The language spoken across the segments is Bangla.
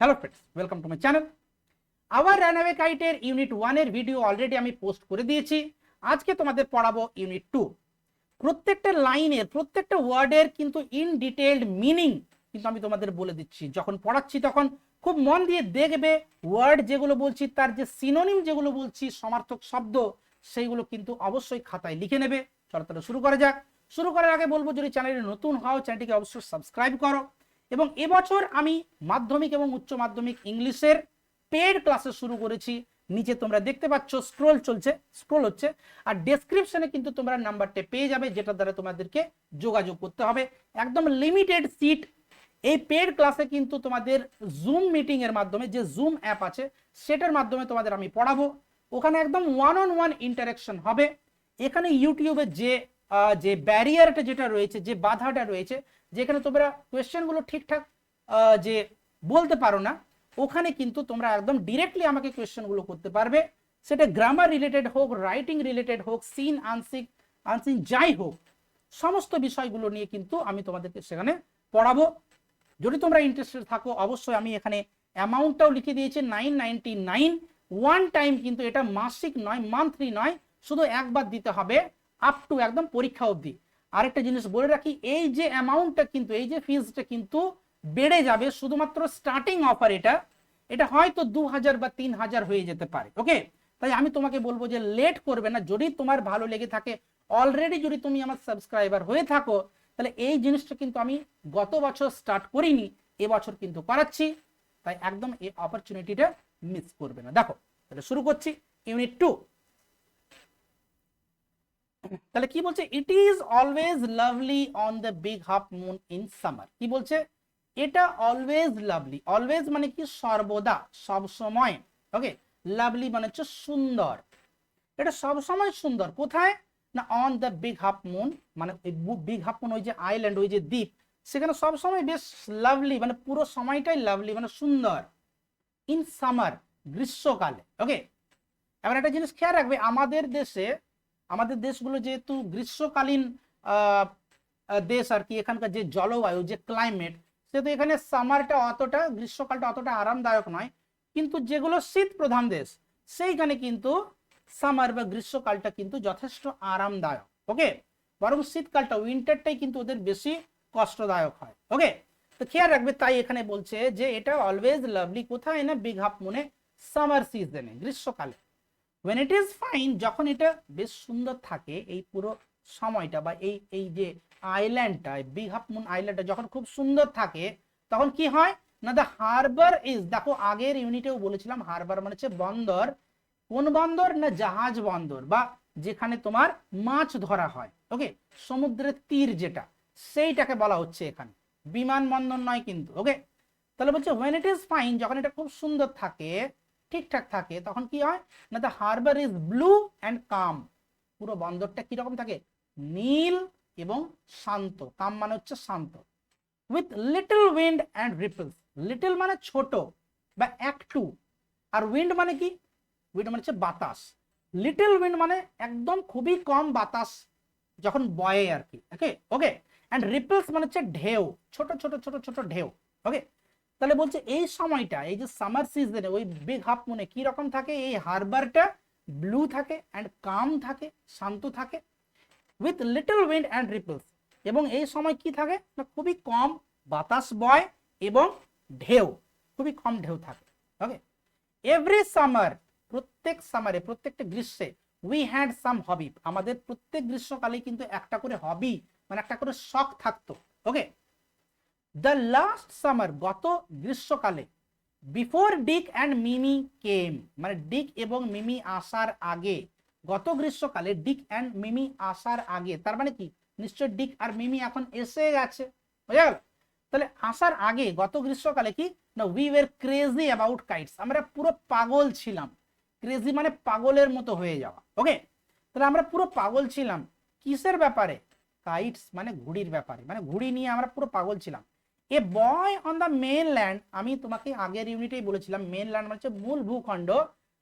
Hello friends welcome to my channel আবার রানওয়ে কাইটের ইউনিট ওয়ানের ভিডিও অলরেডি আমি পোস্ট করে দিয়েছি। আজকে তোমাদের পড়াবো ইউনিট টু প্রত্যেকটা লাইনের প্রত্যেকটা ওয়ার্ডের কিন্তু ইন ডিটেলড মিনিং কিন্তু আমি তোমাদের বলে দিচ্ছি। যখন পড়াচ্ছি তখন খুব মন দিয়ে দেখবে ওয়ার্ড যেগুলো বলছি, তার যে সিনোনিম যেগুলো বলছি, সমার্থক শব্দ, সেইগুলো কিন্তু অবশ্যই খাতায় লিখে নেবে। চলো তাহলে শুরু করা যাক। শুরু করার আগে বলব, যদি চ্যানেলে নতুন হও চ্যানেলটিকে অবশ্যই সাবস্ক্রাইব করো। এবং এবছর আমি মাধ্যমিক এবং উচ্চ মাধ্যমিক ইংলিশের পেড ক্লাসে শুরু করেছি। নিচে তোমরা দেখতে পাচ্ছ, স্ক্রোল চলছে, স্ক্রোল হচ্ছে। আর ডেসক্রিপশনে কিন্তু তোমরা নাম্বারটা পেয়ে যাবে, যেটার দ্বারা তোমাদেরকে যোগাযোগ করতে হবে। একদম লিমিটেড সিট। এই পেড ক্লাসে কিন্তু তোমাদের জুম মিটিং এর মাধ্যমে, যে জুম অ্যাপ আছে, সেটার মাধ্যমে তোমাদের আমি পড়াবো। ওখানে একদম ওয়ান অন ওয়ান ইন্টারাকশন হবে। এখানে ইউটিউবে যে যে ব্যারিয়ারটা যেটা রয়েছে, যে বাধাটা রয়েছে যেখানে তোমরা কোয়েশ্চেনগুলো ঠিকঠাক যে বলতে পারো না, ওখানে কিন্তু তোমরা একদম ডিরেক্টলি আমাকে কোয়েশ্চেনগুলো করতে পারবে। সেটা গ্রামার রিলেটেড হোক রাইটিং রিলেটেড হোক সিন আনসিক আনসিন যাই হোক, সমস্ত বিষয়গুলো নিয়ে কিন্তু আমি তোমাদেরকে সেখানে পড়াবো। যদি তোমরা ইন্টারেস্টেড থাকো, অবশ্যই আমি এখানে অ্যামাউন্টটাও লিখে দিয়েছি nine ninety nine one time কিন্তু এটা মাসিক নয় মান্থলি নয়, শুধু একবার দিতে হবে আপ টু একদম পরীক্ষা অবধি। আরেকটা জিনিস বলে রাখি, এই যে অ্যামাউন্টটা কিন্তু, এই যে ফিজটা কিন্তু বেড়ে যাবে, শুধুমাত্র স্টার্টিং অফার এটা এটা হয়তো দু হাজার বা তিন হাজার হয়ে যেতে পারে ওকে তাই আমি তোমাকে বলব যে লেট করবে না, যদি তোমার ভালো লেগে থাকে অলরেডি যদি তুমি আমার সাবস্ক্রাইবার হয়ে থাকো, তাহলে এই জিনিসটা কিন্তু আমি গত বছর স্টার্ট করিনি এবছর কিন্তু করাচ্ছি, তাই একদম এই অপরচুনিটিটা মিস করবে না। দেখো, তাহলে শুরু করছি ইউনিট টু তাহলে কি বলছে? It is always lovely on the big half moon in summer কি বলছে? এটা অলওয়েজ লাভলি অলওয়েজ মানে কি? সর্বদা সব সময় ওকে লাভলি মানে হচ্ছে সুন্দর। এটা সব সময় সুন্দর। কোথায়? না on the big half moon মানে বিগ হাফ মুন ওই যে আইল্যান্ড ওই যে দ্বীপ, সেখানে সব সময় বেশ লাভলি মানে পুরো সময়টাই লাভলি মানে সুন্দর। ইন সামার গ্রীষ্মকালে। ওকে এবার একটা জিনিস খেয়াল রাখবে, আমাদের দেশে আমাদের দেশগুলো যেহেতু গ্রীষ্মকালীন দেশ আর কি, এখানকার যে জলবায়ু, যে ক্লাইমেট সেহেতু এখানে সামারটা অতটা, গ্রীষ্মকালটা অতটা আরামদায়ক নয়। কিন্তু যেগুলো শীত প্রধান দেশ, সেইখানে কিন্তু সামার বা গ্রীষ্মকালটা কিন্তু যথেষ্ট আরামদায়ক ওকে বরং শীতকালটা উইন্টারটাই কিন্তু ওদের বেশি কষ্টদায়ক হয় ওকে তো খেয়াল রাখবে, তাই এখানে বলছে যে এটা অলওয়েজ লাভলি কোথায় না হাফ মনে সামার সিজনে গ্রীষ্মকালে। ওয়েন ইট ইজ ফাইন যখন এটা বেশ সুন্দর থাকে, এই পুরো সময়টা বা এই এই যে আইল্যান্ডটা বিগ হাফ মুন আইল্যান্ডটা যখন খুব সুন্দর থাকে, তখন কি হয়? না দ্য হারবার ইজ দেখো আগের ইউনিটেও বলেছিলাম হারবার মানে হচ্ছে বন্দর। কোন বন্দর? না, জাহাজ বন্দর বা যেখানে তোমার মাছ ধরা হয় ওকে সমুদ্রের তীর যেটা, সেইটাকে বলা হচ্ছে এখানে। বিমানবন্দর নয় কিন্তু ওকে তাহলে বলছে হোয়েন ইট ইজ ফাইন যখন এটা খুব সুন্দর থাকে ঠিকঠাক থাকে, তখন কি হয়? না the harbour is blue and calm পুরো বন্দরটা কীরকম থাকে? নীল এবং শান্ত। কাম মানে হচ্ছে শান্ত। With little wind and ripples little মানে ছোট বা একটু আর উইন্ড মানে কি? উইন্ড মানে হচ্ছে বাতাস। লিটল উইন্ড মানে একদম খুবই কম বাতাস যখন বয়ে আর কি। ওকে ওকে অ্যান্ড রিপলস মানে হচ্ছে ঢেউ। ছোট ছোট ছোট ছোট ঢেউ। ওকে তাহলে বলছে এই সময়টা, এই যে সামার সিজনে ওই বিগ হাফ মনে কি রকম থাকে? এই হারবারটা ব্লু থাকে অ্যান্ড কাম থাকে, শান্ত থাকে with little wind and ripples এবং এই সময় কি থাকে? না, খুবই কম বাতাস বয় এবং ঢেউ, খুবই কম ঢেউ থাকে ওকে এভরি সামার প্রত্যেক সামারে প্রত্যেকটা গ্রীষ্মে উই হ্যাড সাম হবি আমাদের প্রত্যেক গ্রীষ্মকালে কিন্তু একটা করে হবি মানে একটা করে শখ থাকতো ওকে দ্য লাস্ট সামার গত গ্রীষ্মকালে বিফোর ডিক অ্যান্ড মিমি কেম মানে ডিক এবং মিমি আসার আগে, গত গ্রীষ্মকালে ডিক অ্যান্ড মিমি আসার আগে, তার মানে কি? নিশ্চয় ডিক আর মিমি এখন এসে গেছে। বুঝা গেল? তাহলে আসার আগে, গত গ্রীষ্মকালে কি? না we were crazy about kites আমরা পুরো পাগল ছিলাম। ক্রেজি মানে পাগলের মতো হয়ে যাওয়া। ওকে তাহলে আমরা পুরো পাগল ছিলাম। কিসের ব্যাপারে? কাইটস মানে ঘুড়ির ব্যাপারে। মানে ঘুড়ি নিয়ে আমরা পুরো পাগল ছিলাম। A boy on the mainland আমি তোমাকে আগের ইউনিটেই বলেছিলাম মেন ল্যান্ড মানে হচ্ছে মূল ভূখণ্ড।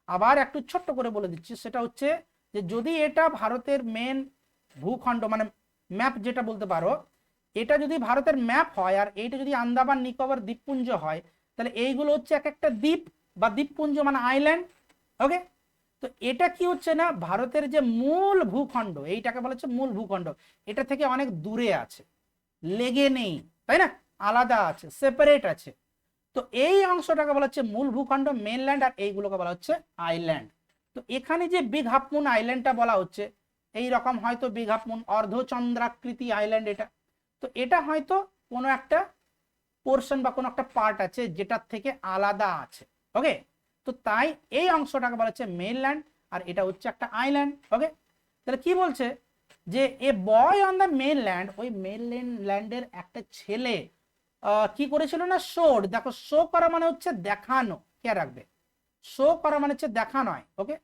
আবার একটু ছোট্ট করে বলে দিচ্ছি, সেটা হচ্ছে যে যদি এটা ভারতের মেন ভূখণ্ড মানে ম্যাপ যেটা বলতে পারো, এটা যদি ভারতের ম্যাপ হয় আর এইটা যদি আন্দামান নিকোবর দ্বীপপুঞ্জ হয়, তাহলে এইগুলো হচ্ছে এক একটা দ্বীপ বা দ্বীপপুঞ্জ মানে আইল্যান্ড ওকে তো এটা কি হচ্ছে না, ভারতের যে মূল ভূখণ্ড, এইটাকে বলা হচ্ছে মূল ভূখণ্ড, এটা থেকে অনেক দূরে আছে। লেগে নেই, তাই না? আলাদা আছে সেপারেট আছে। তো এই অংশটাকে বলা হচ্ছে মূল ভূখণ্ড মেনল্যান্ড আর এইগুলোকে বলা হচ্ছে আইল্যান্ড তো এখানে যে বিগ হাফ মুন আইল্যান্ডটা বলা হচ্ছে, এই রকম হয়তো বিগ হাফ মুন অর্ধচন্দ্রাকৃতি আইল্যান্ড এটা। তো এটা হয়তো কোনো একটা পোর্শন বা কোনো একটা পার্ট আছে যেটার থেকে আলাদা আছে ওকে তো তাই এই অংশটাকে বলা হচ্ছে মেনল্যান্ড আর এটা হচ্ছে একটা আইল্যান্ড ওকে তাহলে কি বলছে? যে a boy on the mainland ওই মেনল্যান্ডের একটা ছেলে কি করেছিল না? শোড দেখো শো করা মানে হচ্ছে দেখানো। কে রাখবে। শো করা মানে হচ্ছে দেখা নয় ওকে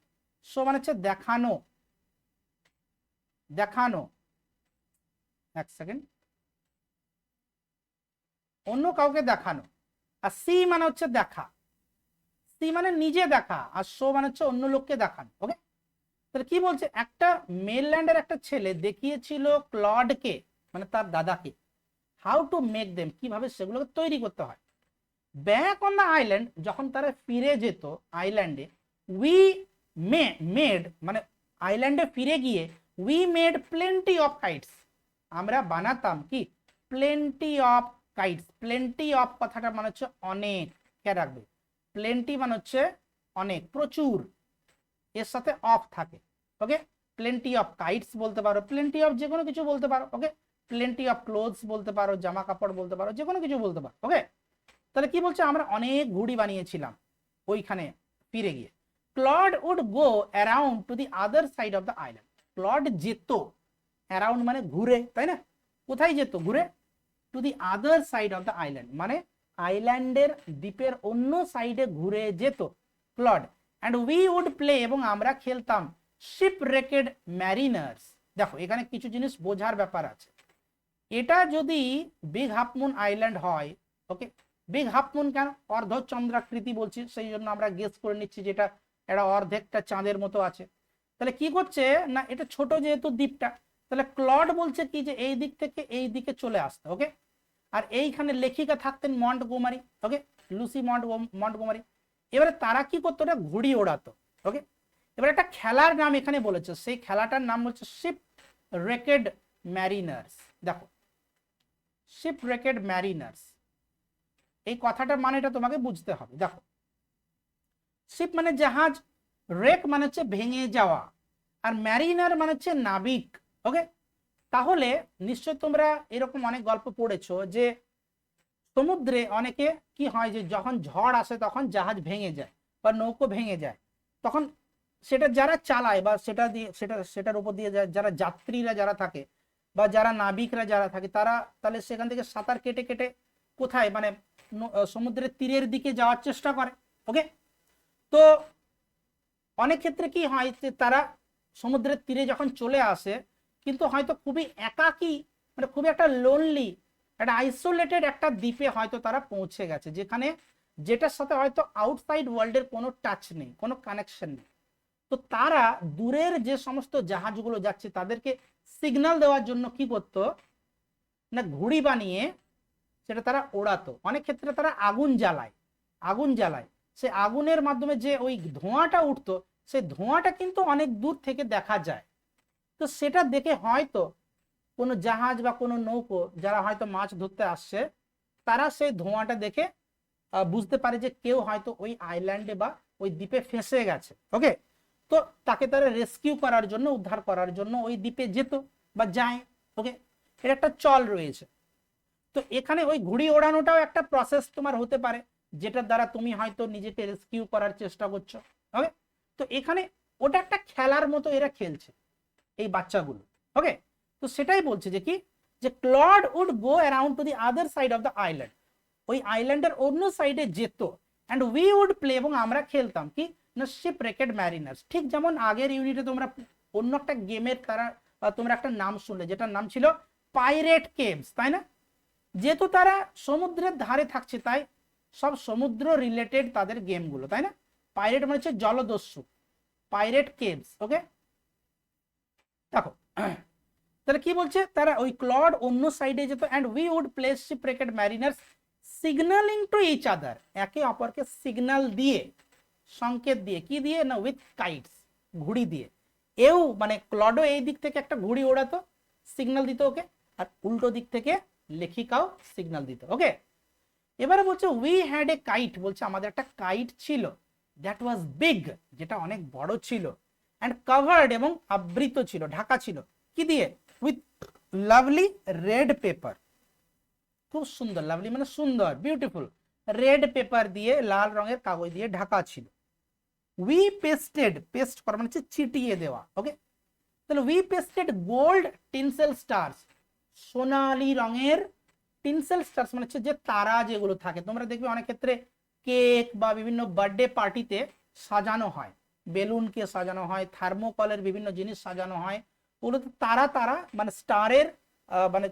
শো মানে হচ্ছে দেখানো। দেখানো। এক সেকেন্ড অন্য কাউকে দেখানো। আর সি মানে হচ্ছে দেখা। সি মানে নিজে দেখা, আর শো মানে হচ্ছে অন্য লোককে দেখানো ওকে তাহলে কি বলছে? একটা মেনল্যান্ডের একটা ছেলে দেখিয়েছিল ক্লডকে মানে তার দাদাকে। হাউ টু মেক দেম কীভাবে সেগুলোকে তৈরি করতে হয়। ব্যাক অন দ্য আইল্যান্ড যখন তারা ফিরে যেত আইল্যান্ডে উই মে মেড মানে আইল্যান্ডে ফিরে গিয়ে we made plenty of kites আমরা বানাতাম কি? Plenty of kites plenty of কথাটা মানে হচ্ছে অনেক। কে রাখবে। প্লেন্টি মানে হচ্ছে অনেক, প্রচুর। এর সাথে অফ থাকে। ওকে প্লেন্টি অফ কাইটস বলতে পারো। প্লেন্টি অফ যে কোনো কিছু বলতে পারো। ওকে প্লেন্টি অফ ক্লোথস বলতে পারো জামা কাপড় বলতে পারো যে কোনো কিছু বলতে পারো ওকে তাহলে কি বলছে? আমরা অনেক ঘুড়ি বানিয়েছিলাম ওইখানে ফিরে গিয়ে। Claude would go around to the other side of the island Claude যেত অ্যারাউন্ড মানে ঘুরে, তাই না? কোথায় যেত? ঘুরে to the other side of the island মানে আইল্যান্ডের দ্বীপের অন্য সাইডে ঘুরে যেত Claude and we would play এবং আমরা খেলতাম শিপ রেকেড ম্যারিনার্স দেখো, এখানে কিছু জিনিস বোঝার ব্যাপার আছে। এটা যদি বিগ হাফমুন আইল্যান্ড হয় ওকে বিগ হাফ মুন কেন? অর্ধচন্দ্রাকৃতি বলছি, সেই জন্য আমরা গেস করে নিচ্ছি যেটা এটা অর্ধেকটা চাঁদের মতো আছে। তাহলে কি করছে? না, এটা ছোট যেহেতু দ্বীপটা, তাহলে ক্লড বলছে কি যে এই দিক থেকে এই দিকে চলে আসতে ওকে আর এইখানে লেখিকা থাকতেন Montgomery okay Lucy Mont Montgomery এবারে তারা কি করতো? ওটা ঘুড়ি ওড়াতো ওকে এবার একটা খেলার নাম এখানে বলেছে, সেই খেলাটার নাম হচ্ছে শিপ রেকেড ম্যারিনার্স। দেখো শিপ রেকেড ম্যারিনার্স। এই কথাটার মানেটা তোমাকে বুঝতে হবে। দেখো, শিপ মানে জাহাজ, রেক মানে হচ্ছে ভেঙে যাওয়া, আর ম্যারিনার মানে হচ্ছে নাবিক ওকে তাহলে নিশ্চয় তোমরা এরকম অনেক গল্প পড়েছো যে সমুদ্রে অনেকে কি হয় যে যখন ঝড় আসে তখন জাহাজ ভেঙে যায় বা নৌকো ভেঙে যায়। তখন সেটা যারা চালায় বা সেটা দিয়ে, সেটা, সেটার উপর দিয়ে যারা যাত্রীরা যারা থাকে বা যারা নাবিকরা যারা থাকে, তারা তাহলে সেখান থেকে সাঁতার কেটে কেটে কোথায় মানে সমুদ্রের তীরের দিকে যাওয়ার চেষ্টা করে ওকে তো অনেক ক্ষেত্রে কি হয় যে তারা সমুদ্রের তীরে যখন চলে আসে, কিন্তু হয়তো খুবই একাকী মানে খুবই একটা লোনলি একটা আইসোলেটেড একটা দ্বীপে হয়তো তারা পৌঁছে গেছে, যেখানে যেটার সাথে হয়তো আউটসাইড ওয়ার্ল্ডের কোনো টাচ নেই, কোনো কানেকশন নেই। তো তারা দূরের যে সমস্ত জাহাজগুলো যাচ্ছে, তাদেরকে সিগন্যাল দেওয়ার জন্য কি করতো? না, ঘুড়ি বানিয়ে সেটা তারা ওড়াতো। অনেক ক্ষেত্রে তারা আগুন জ্বালায় আগুন জ্বালায়। সে আগুনের মাধ্যমে যে ওই ধোঁয়াটা উঠতো সেই ধোঁয়াটা কিন্তু অনেক দূর থেকে দেখা যায়। তো সেটা দেখে হয়তো কোনো জাহাজ বা কোনো নৌকো যারা হয়তো মাছ ধরতে আসছে, তারা সেই ধোঁয়াটা দেখে বুঝতে পারে যে কেউ হয়তো ওই আইল্যান্ডে বা ওই দ্বীপে ফেসে গেছে। ওকে তো তাকে তারা রেস্কিউ করার জন্য, উদ্ধার করার জন্য ওই দ্বীপে যেত বা যায়। ওকে এর একটা চল রয়েছে। তো এখানে ওই ঘুড়ি ওড়ানোটাও একটা প্রসেস তোমার হতে পারে, যেটার দ্বারা তুমি হয়তো নিজেকে রেস্কিউ করার চেষ্টা করছ। ওকে তো এখানে ওটা একটা খেলার মতো এরা খেলছে, এই বাচ্চাগুলো। ওকে তো সেটাই বলছে যে কি? যে Claude would go around to the other side of the island ওই আইল্যান্ডের অন্য সাইডে যেত। অ্যান্ড উই উড প্লে এবং আমরা খেলতাম। কি? না শিপ রেকেড ম্যারিনার্স ঠিক যেমন আগের ইউনিটে তোমরা অন্য একটা গেমের তারা তোমরা একটা নাম শুনলে, যেটার নাম ছিল পাইরেট কেভস তাই না? যেহেতু তারা সমুদ্রের ধারে থাকছে, তাই সব সমুদ্র রিলেটেড তাদের গেমগুলো তাই না? পাইরেট মানে হচ্ছে জলদস্যু। পাইরেট কেভস ওকে দেখো তাহলে কি বলছে? তারা ওই ক্লড অন্য সাইডে যেত and we would plays shipwrecked mariners signalling to each other একে অপরকে সিগন্যাল দিয়ে। সংকেত দিয়ে, কি দিয়ে না উইথ কাইটস ঘুড়ি দিয়ে। এও মানে ক্লডো এই দিক থেকে একটা ঘুড়ি ওড়াতো সিগনাল দিত ওকে, আর উল্টো দিক থেকে লেখিকাও সিগনাল দিত, ওকে? এবারে বলছে উই হ্যাড এ কাইট বলছে, আমাদের একটা কাইট ছিল দ্যাট ওয়াজ বিগ যেটা অনেক বড় ছিল অ্যান্ড কাভার্ড এবং আবৃত ছিল, ঢাকা ছিল। কি দিয়ে? উইথ লাভলি রেড পেপার খুব সুন্দর লাভলি মানে সুন্দর বিউটিফুল রেড পেপার দিয়ে লাল রঙের কাগজ দিয়ে ঢাকা ছিল। উই পেস্টেড পেস্ট করা মানে হচ্ছে চিটিয়ে দেওয়া ওকে তাহলে we pasted gold tinsel stars সোনালি রঙের টিনসেল স্টার্স মানে হচ্ছে যে তারা যেগুলো থাকে তোমরা দেখবে অনেক ক্ষেত্রে কেক বা বিভিন্ন বার্থডে পার্টিতে সাজানো হয় বেলুনকে সাজানো হয় থার্মোকলের বিভিন্ন জিনিস সাজানো হয় ওগুলোতে তারা তারা মানে স্টারের মানে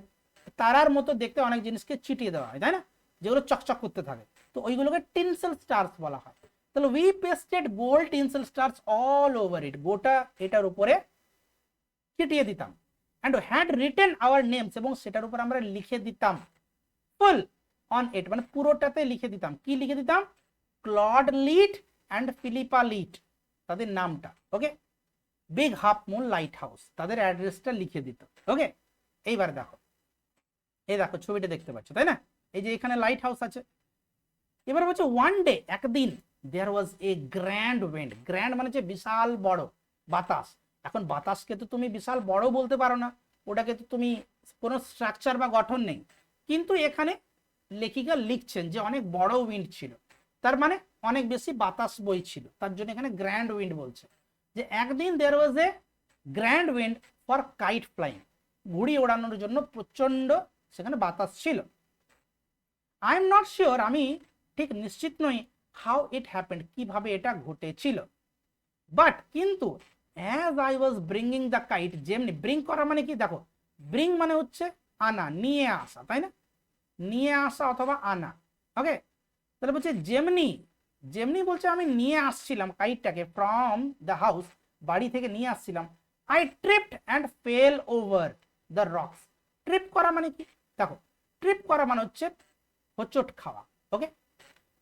তারার মতো দেখতে অনেক জিনিসকে চিটিয়ে দেওয়া হয় তাই না যেগুলো চকচক করতে থাকে তো ওইগুলোকে টিনসেল স্টার্স বলা হয় তাহলে we pasted gold tinsel stars all over it গোটা এটার উপরে চিটিয়ে দিতাম। And had written our names এবং সেটার উপর আমরা লিখে দিতাম। ফুল অন এট মানে পুরোটাতে লিখে দিতাম। কি লিখে দিতাম? Claude Lit and Philippa Lit তাদের নামটা okay big half moon lighthouse তাদের অ্যাড্রেসটা লিখে দিত ওকে এইবার দেখো। এই দেখো, ছবিটা দেখতে পাচ্ছ, তাই না? এই যে এখানে লাইট হাউস আছে। এবার বলছে ওয়ান ডে একদিন there was a grand wind grand মানে হচ্ছে বিশাল বড় বাতাস। এখন বাতাসকে তো তুমি বিশাল বড় বলতে পারো না। ওটাকে তো তুমি কোনো স্ট্রাকচার বা গঠন নেই। কিন্তু এখানে লেখিকা লিখছেন যে অনেক বড় উইন্ড ছিল। তার মানে অনেক বেশি বাতাস বইছিল তার জন্য এখানে গ্র্যান্ড উইন্ড বলছে। যে একদিন there was a grand wind for kite flying ঘুড়ি ওড়ানোর জন্য প্রচণ্ড সেখানে বাতাস ছিল। আই এম নট শিওর আমি ঠিক নিশ্চিত নই হাউ ইট হ্যাপেন্ড কীভাবে এটা ঘটেছিল। বাট কিন্তু as I was bringing the kite যেমনি ব্রিং করা মানে কি? দেখো ব্রিং মানে হচ্ছে আনা, নিয়ে আসা, তাই না? নিয়ে আসা অথবা আনা ওকে তাহলে বলছে যেমনি যেমনি বলছে আমি নিয়ে আসছিলাম কাইটটাকে ফ্রম দ্য হাউস বাড়ি থেকে নিয়ে আসছিলাম I tripped and fell over the rocks trip করা মানে কি? দেখো ট্রিপ করা মানে হচ্ছে হোচট খাওয়া ওকে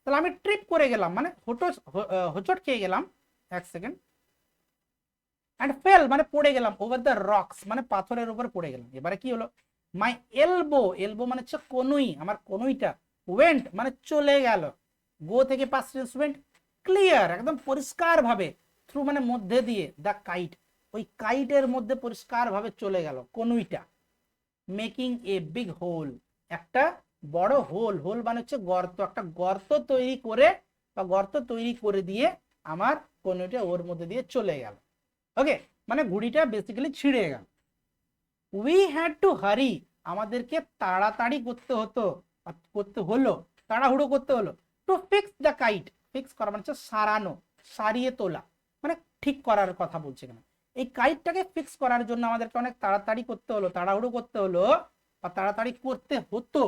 তাহলে আমি ট্রিপ করে গেলাম মানে হোটো হোচট খেয়ে গেলাম, এক সেকেন্ড অ্যান্ড ফেল মানে পড়ে গেলাম ওভার দ্য রক্স মানে পাথরের উপর পড়ে গেলাম। এবারে কি হলো? মাই এলবো এলবো মানে হচ্ছে কনুই, আমার কনুইটা ওয়েন্ট মানে চলে গেল। গো থেকে পাস ওয়েন্ট ক্লিয়ার একদম পরিষ্কার ভাবে থ্রু মানে মধ্যে দিয়ে দ্য কাইট ওই কাইটের মধ্যে পরিষ্কার ভাবে চলে গেল, কনুইটা মেকিং এ বিগ হোল একটা বড় হোল হোল মানে হচ্ছে গর্ত। একটা গর্ত তৈরি করে বা গর্ত তৈরি করে দিয়ে আমার কনুইটা ওর মধ্যে দিয়ে চলে গেল। ওকে মানে ঘুড়িটা বেসিক্যালি ছিঁড়ে গেল। উই হ্যাড টু হারি আমাদেরকে তাড়াতাড়ি করতে হতো করতে হলো, তাড়াহুড়ো করতে হলো to fix the kite fix করা মানে হচ্ছে সারানো, সারিয়ে তোলা। মানে ঠিক করার কথা বলছে কেন এই কাইটটাকে ফিক্স করার জন্য আমাদেরকে অনেক তাড়াতাড়ি করতে হলো, তাড়াহুড়ো করতে হলো বা তাড়াতাড়ি করতে হতো।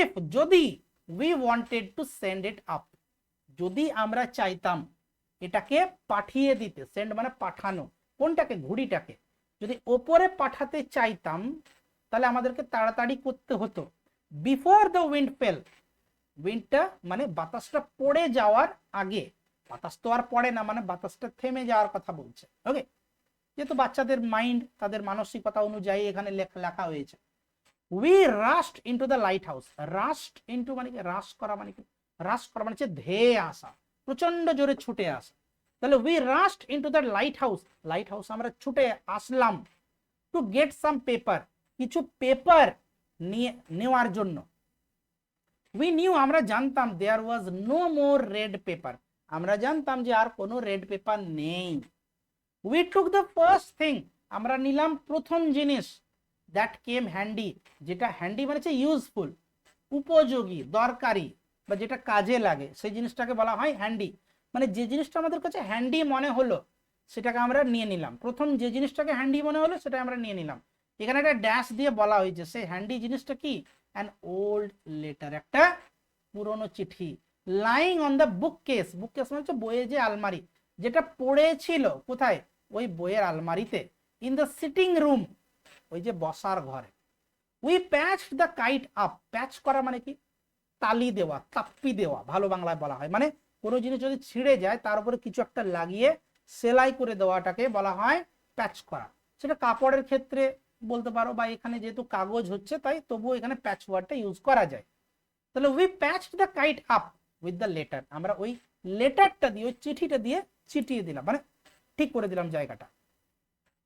ইফ যদি we wanted to send it up যদি আমরা চাইতাম এটাকে পাঠিয়ে দিতে সেন্ড মানে পাঠানো, কোনটাকে, ঘুড়িটাকে, যদি ওপরে পাঠাতে চাইতাম, তাহলে আমাদেরকে তাড়াতাড়ি করতে হতো। বিফোর দ্য উইন্ড ফেল উইন্ডটা মানে বাতাসটা পড়ে যাওয়ার আগে, বাতাস তো আর পড়ে না মানে বাতাসটা থেমে যাওয়ার কথা বলছে। ওকে যেহেতু বাচ্চাদের মাইন্ড তাদের মানসিকতা অনুযায়ী এখানে লেখা হয়েছে। We rushed into the lighthouse rushed into মানে কি? রাস করা মানে কি? রাস করা মানে হচ্ছে ধেয়ে আসা। প্রচণ্ড জোরে ছুটে আসা। তাহলে we rushed into the lighthouse lighthouse আমরা ছুটে আসলাম। টু গেট সাম পেপার কিছু পেপার নিয়ে, নেওয়ার জন্য। উই নিউ আমরা জানতাম there was no more red paper আমরা জানতাম যে আর কোনো রেড পেপার নেই। We took the first thing আমরা নিলাম প্রথম জিনিস। দ্যাট কেম হ্যান্ডি যেটা হ্যান্ডি মানে হচ্ছে ইউজফুল উপযোগী, দরকারি বা যেটা কাজে লাগে, সেই জিনিসটাকে বলা হয় হ্যান্ডি মানে যে জিনিসটা আমাদের কাছে হ্যান্ডি মনে হলো, সেটাকে আমরা নিয়ে নিলাম। প্রথম যে জিনিসটাকে হ্যান্ডি মনে হলো সেটা আমরা নিয়ে নিলাম। এখানে একটা ড্যাশ দিয়ে বলা হয়েছে সেই হ্যান্ডি জিনিসটা কি? অ্যান ওল্ড লেটার একটা পুরনো চিঠি। Lying on the bookcase bookcase মানে হচ্ছে বইয়ের যে আলমারি, যেটা পড়েছিল, কোথায়? ওই বইয়ের আলমারিতে। ইন দ্য সিটিং রুম ওই যে বসার ঘরে। We patch the kite up patch করা মানে কি? তালি দেওয়া, তাপ্পি দেওয়া, ভালো বাংলায় বলা হয়। মানে কোনো জিনিস যদি ছিঁড়ে যায়, তার উপরে কিছু একটা লাগিয়ে সেলাই করে দেওয়াটাকে বলা হয় প্যাচ করা। সেটা কাপড়ের ক্ষেত্রে বলতে পারো বা এখানে যেহেতু কাগজ হচ্ছে, তাই তবুও এখানে প্যাচ ওয়ার্ডটা ইউজ করা যায়। তাহলে we patch the kite up with the letter আমরা ওই লেটারটা দিয়ে, ওই চিঠিটা দিয়ে চিটিয়ে দিলাম। মানে ঠিক করে দিলাম জায়গাটা।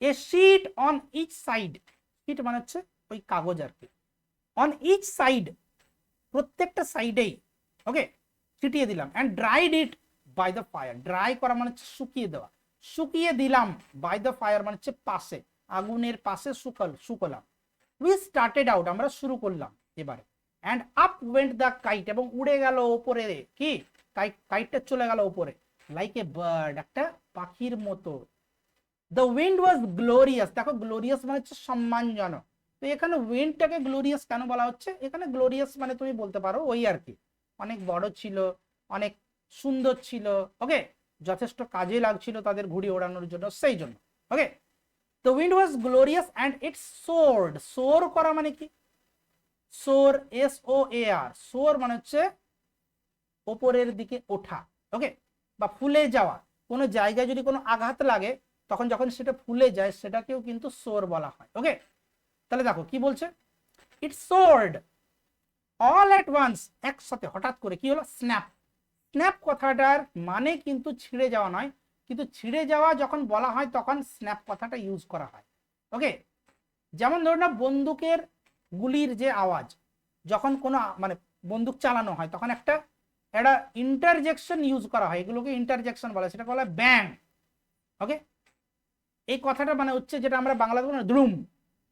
A sheet on each side sheet মানে হচ্ছে ওই কাগজ আর কি। অন ইচ সাইড প্রত্যেকটা সাইডেই ওকে ছিটিয়ে দিলাম and dried it by the fire dry করা মানে হচ্ছে শুকিয়ে দেওয়া। শুকিয়ে দিলাম বাই দ্য ফায়ার মানে হচ্ছে পাশে, আগুনের পাশে শুকল শুকলাম। উই স্টার্টেড আউট আমরা শুরু করলাম এবারে। And up went the kite এবং উড়ে গেল ওপরে। কি? কাইট কাইটটা চলে গেল ওপরে। লাইক এ বার্ড একটা পাখির মতো। দ্য উইন্ড ওয়াজ গ্লোরিয়াস দেখো গ্লোরিয়াস মানে হচ্ছে সম্মানজনক। তো এখানে উইন্ডটাকে গ্লোরিয়াস কেন বলা হচ্ছে? এখানে গ্লোরিয়াস মানে তুমি বলতে পারো ওই আর কি। অনেক বড় ছিল, অনেক সুন্দর ছিল ওকে যথেষ্ট কাজে লাগছিল তাদের ঘুড়ি ওড়ানোর জন্য, সেই জন্য okay the wind was glorious and its soared soar করা মানে কি? সোর এস ও এ আর সোর মানে হচ্ছে ওপরের দিকে ওঠা ওকে বা ফুলে যাওয়া। কোনো জায়গায় যদি কোনো আঘাত লাগে তখন যখন সেটা ফুলে যায়, সেটাকেও কিন্তু সোর বলা হয়। ওকে তাহলে দেখো, কি বলছে? It soared all at once একসাথে, হঠাৎ করে কি হলো? স্ন্যাপ স্ন্যাপ কথাটার মানে কিন্তু ছিঁড়ে যাওয়া নয়। কিন্তু ছিঁড়ে যাওয়া যখন বলা হয়, তখন স্ন্যাপ কথাটা ইউজ করা হয়। ওকে যেমন ধরুন না, বন্দুকের গুলির যে আওয়াজ, যখন কোনো মানে বন্দুক চালানো হয়, তখন একটা একটা ইন্টারজেকশন ইউজ করা হয়। এগুলোকে ইন্টারজেকশন বলে। সেটা বলা হয় ব্যাং ওকে এই কথাটা মানে হচ্ছে যেটা আমরা বলি না, দ্রুম।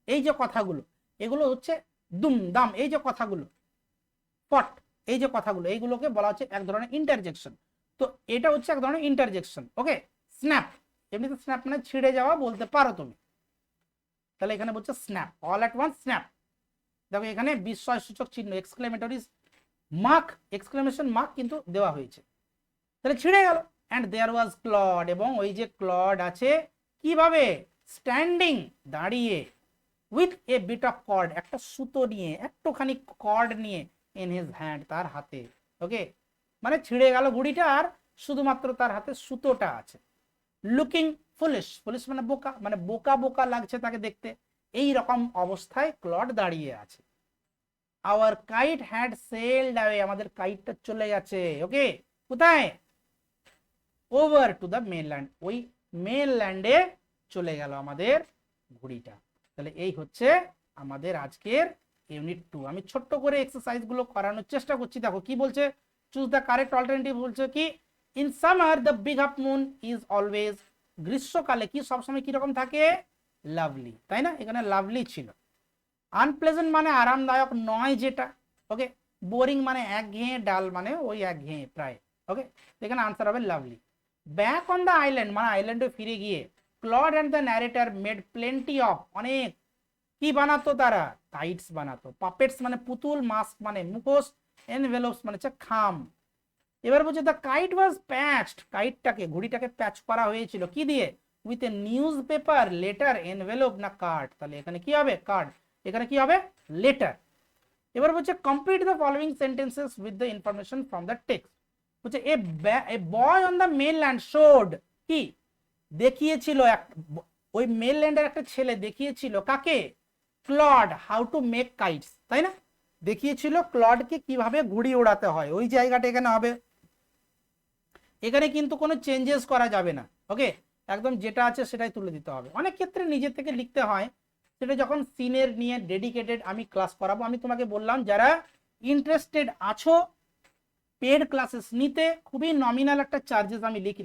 এই যে কথাগুলো এগুলো হচ্ছে দুম দাম এই যে কথাগুলো পট এই যে কথাগুলো এইগুলোকে বলা হচ্ছে এক ধরনের ইন্টারজেকশন তো এটা হচ্ছে এক ধরনের ইন্টারজেকশন ওকে স্ন্যাপ এমনিতে স্ন্যাপ মানে ছিঁড়ে যাওয়া বলতে পারো তুমি। তাহলে এখানে বলছে snap all at one snap দেখো এখানে বিস্ময় সূচক চিহ্ন এক্সক্লেমেটরি মার্ক এক্সক্লেমেশন মার্ক কিন্তু দেওয়া হয়েছে। তাহলে ছিঁড়ে গেল। অ্যান্ড দেয়ার ওয়াজ ক্লড এবং ওই যে ক্লড আছে কীভাবে স্ট্যান্ডিং দাঁড়িয়ে with a bit of cord একটা সুতো নিয়ে, একটুখানি কর্ড নিয়ে ইন হিজ হ্যান্ড তার হাতে ওকে মানে ছিঁড়ে গেল ঘুড়িটা আর শুধুমাত্র তার হাতে সুতোটা আছে। লুকিং ফুলিশ পুলিশ মানে বোকা মানে বোকা বোকা লাগছে তাকে দেখতে। এই রকম অবস্থায় ক্লড দাঁড়িয়ে আছে। Our kite had sailed away আমাদের কাইটটা চলে গেছে ওকে কোথায়? ওভার টু দ্য মেনল্যান্ড ওই মেনল্যান্ডে চলে গেল আমাদের ঘুড়িটা। তাহলে এই হচ্ছে আমাদের আজকের ইউনিট টু আমি ছোট্ট করে এক্সারসাইজগুলো করানোর চেষ্টা করছি। দেখো কি বলছে? চুজ দ্য কারেক্ট অল্টারনেটিভ বলছে কি in summer the big half moon is always গ্রীষ্মকালে কি সবসময় কীরকম থাকে? লাভলি তাই না? এখানে লাভলি ছিল। আনপ্লেজেন্ট মানে আরামদায়ক নয় যেটা। ওকে বোরিং মানে একঘেয়ে ডাল মানে ওই একঘেয়ে, প্রায়। ওকে এখানে আনসার হবে lovely back on the island মানে আইল্যান্ডে ফিরে গিয়ে Claude and the narrator made plenty of অনেক কি বানাতো তারা? কাইটস বানাতো। পাপেটস মানে পুতুল মাস্ক মানে মুখোশ এনভেলপস মানে হচ্ছে খাম। এবার বলছে দ্য কাইট ওয়াজ প্যাচড কাইটটাকে ঘুড়িটাকে প্যাচ করা হয়েছিল। কি দিয়ে? With a newspaper letter envelope না কার্ড তাহলে এখানে কি হবে? কার্ড এখানে কি হবে? লেটার এবার বলছে complete the following sentences with the information from the text বলছে, a boy on the mainland showed কি? দেখিয়েছিল এক, ওই মেনল্যান্ডের একটা ছেলে দেখিয়েছিল কাকে? Claude how to make kites তাই না? দেখিয়েছিল ক্লডকে কীভাবে ঘুড়ি ওড়াতে হয়, ওই জায়গাটা এখানে হবে। এখানে কিন্তু কোনো চেঞ্জেস করা যাবে না ওকে একদম যেটা আছে সেটাই তুলে দিতে হবে। অনেক ক্ষেত্রে নিজে থেকে লিখতে হয়, সেটা যখন সিনের নিয়ে ডেডিকেটেড আমি ক্লাস করাবো, আমি তোমাকে বললাম, যারা ইন্টারেস্টেড আছো পেড ক্লাসেস নিতে খুবই নমিনাল একটা চার্জেস আমি লিখি,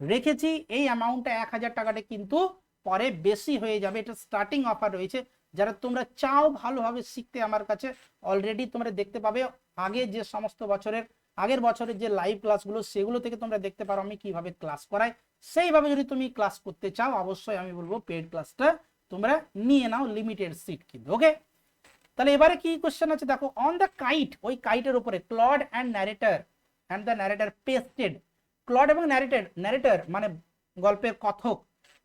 রেখেছি, এই অ্যামাউন্টটা এক হাজার টাকাটা কিন্তু পরে বেশি হয়ে যাবে, এটা স্টার্টিং অফার রয়েছে। যারা তোমরা চাও ভালোভাবে শিখতে আমার কাছে অলরেডি তোমরা দেখতে পাবে, আগে যে সমস্ত বছরের, আগের বছরের যে লাইভ ক্লাসগুলো সেগুলো থেকে তোমরা দেখতে পারো আমি কীভাবে ক্লাস করাই। সেইভাবে যদি তুমি ক্লাস করতে চাও, অবশ্যই আমি বলব পেড ক্লাসটা তোমরা নিয়ে নাও লিমিটেড সিট কিন্তু ওকে তাহলে এবারে কি কোশ্চেন আছে দেখো অন দ্য কাইট ওই কাইটের উপরে Claude and narrator and the narrator pasted Claude এবং ন্যারেটার ন্যারেটার মানে গল্পের কথক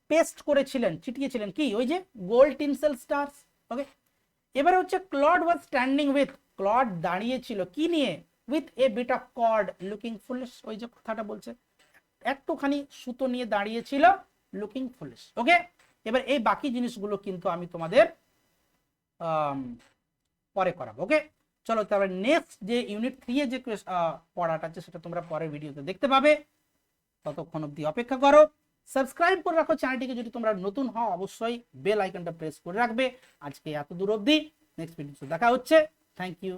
পেস্ট করেছিলেন চিটিয়েছিলেন কি? ওই যে গোল্ড টিনসেল স্টার্স ওকে এবারে হচ্ছে Claude was standing with Claude দাঁড়িয়েছিল কি নিয়ে? With a bit of cord looking foolish ওই যে কথাটা বলছে। একটুখানি সুতো নিয়ে দাঁড়িয়েছিল লুকিং ফুলিশ ওকে এবার এই বাকি জিনিসগুলো কিন্তু আমি তোমাদের পরে করাবো ওকে চলো তাহলে নেক্সট যে ইউনিট থ্রি এর যে পড়াটা আছে, সেটা তোমরা পরের ভিডিওতে দেখতে পাবে। ততক্ষণ অব্দি অপেক্ষা করো। সাবস্ক্রাইব করে রাখো চ্যানেলটিকে যদি তোমরা নতুন হও, অবশ্যই বেল আইকনটা প্রেস করে রাখবে। আজকে এত দূর অবধি নেক্সট ভিডিওতে দেখা হচ্ছে। Thank you